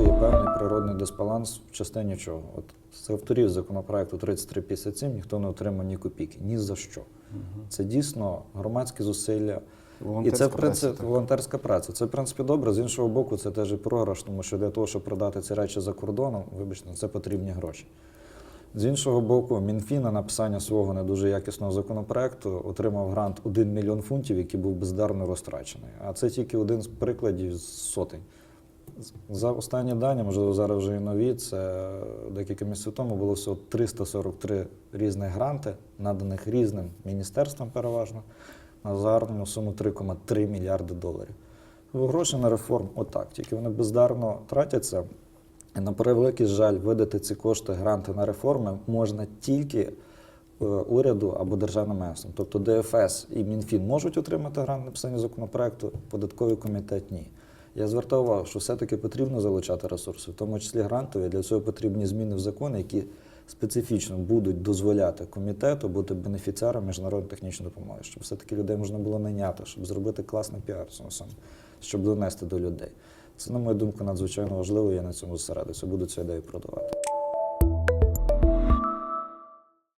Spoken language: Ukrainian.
є певний природний дисбаланс в частині чого. От з авторів законопроекту 3357 ніхто не отримав ні копійки, ні за що. Це дійсно громадські зусилля. І це в принципі праця, волонтерська праця. Це в принципі добре. З іншого боку, це теж і програш, тому що для того, щоб продати ці речі за кордоном, вибачте, це потрібні гроші. З іншого боку, Мінфін на написання свого не дуже якісного законопроекту отримав грант 1 мільйон фунтів, який був бездарно розтрачений. А це тільки один з прикладів з сотень. За останні дані, можливо, зараз вже і нові, це декілька місяців тому було всього 343 різних гранти, наданих різним міністерствам переважно, на загальну суму 3,3 мільярди доларів. Гроші на реформ отак, тільки вони бездарно тратяться. І на превеликий жаль, видати ці кошти, гранти на реформи можна тільки е, уряду або державним агентством. Тобто ДФС і Мінфін можуть отримати грант на писання законопроекту, податковий комітет ні. Я звертав увагу, що все-таки потрібно залучати ресурси, в тому числі грантові. Для цього потрібні зміни в закони, які специфічно будуть дозволяти комітету бути бенефіціаром міжнародної технічної допомоги, щоб все-таки людей можна було найняти, щоб зробити класний піар цьому щоб донести до людей. Це, на мою думку, надзвичайно важливо, я на цьому зосередився. Буду цю ідею продавати.